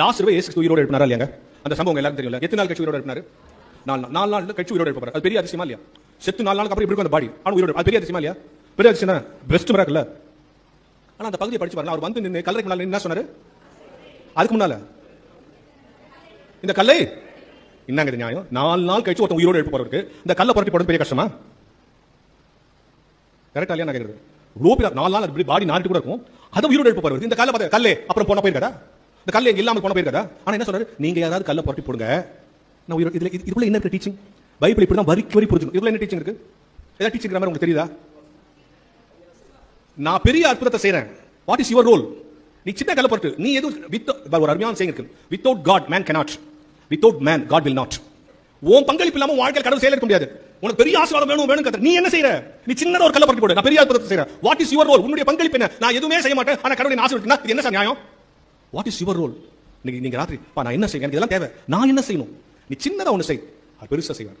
Last ரூபாய் ஏசு உயிரோடு எழுப்பினாரா இல்லையாங்க? அந்த சம்பவம் எல்லாரும் தெரியல எத்தனை நாள் கட்சி உயிரோடு எழுப்பினாரு? நாலு நாள் நாலு நாள் கட்சி உயிரோடு எழுப்பாரு அது பெரிய அதிசயமா இல்லையா? செத்து நாலு நாளுக்கு அப்புறம் இப்படி இருக்கும் அந்த பாடி ஆனால் உயிரோடு அது பெரிய அதிசயமா இல்லையா? பெரிய அதிசயம் தானே? பெஸ்ட் மிராக்கல்ல ஆனா அந்த பகுதியை படிச்சு பாருங்க. அவர் வந்து நின்று கல்லறைக்கு முன்னால் என்ன சொன்னாரு? அதுக்கு முன்னால. இந்த கல்லை? என்னங்க நியாயம்? நாலு நாள் கழிச்சு ஒருத்தன் உயிரோடு எழுப்பு போறவருக்கு இந்த கல்லை புரட்டி போடுறது பெரிய கஷ்டமா? கரெக்டா இல்லையா நான் கேக்குறது? இவ்வளோ நாலு நாள் அது பாடி நாட்டு கூட இருக்கும். அதை உயிரோடு எழுப்பு போறது இந்த கல்லை பார்த்து கல்லே அப்புறம் போன போயிருக்கடா இந்த கல் எங்க இல்லாமல் போன போயிருக்கடா ஆனா என்ன சொல்றாரு? நீங்க யாராவது கல்லை புரட்டி போடுங்க. நான் உயிரோடு இதுல இதுக்குள்ள என்ன இருக்கு டீச்சிங் பைபிள் இப்படி தான் வரிக்கு வரி புரிஞ்சுக்கணும். இதுல என்ன டீச்சிங் இருக்கு? ஏதாவது டீச்சிங் மாதிரி உங்களுக்கு தெரியுதா? நான் பெரிய அற்புதத்தை செய்யறேன் வாட் இஸ் யுவர் ரோல் நீ சின்ன கல்ல பொறுத்து நீ எதுவும் வித் ஒரு அருமையான செய்யுங்க இருக்கு. Without God man cannot without man God will not உன் பங்களிப்பு இல்லாம வாழ்க்கையில் கடவுள் செயல் இருக்க முடியாது. உனக்கு பெரிய ஆசீர்வாதம் வேணும் வேணும் கத்த நீ என்ன செய்யற நீ சின்ன ஒரு கல்ல பொறுத்து போடு. நான் பெரிய அற்புதத்தை செய்யறேன் வாட் இஸ் யுவர் ரோல் உன்னுடைய பங்களிப்பு என்ன? நான் எதுவுமே செய்ய மாட்டேன். ஆனா கடவுளின் ஆசீர்வாதம் என்ன சார் நியாயம்? வாட் இஸ் யுவர் ரோல் நீங்கள் நீங்க ராத்திரி பா நான் என்ன செய்யணும் எனக்கு இதெல்லாம் தேவை. நான் என்ன செய்யணும்? நீ சின்னதா ஒன்று செய். பெருசாக பெருசா செய்வேன்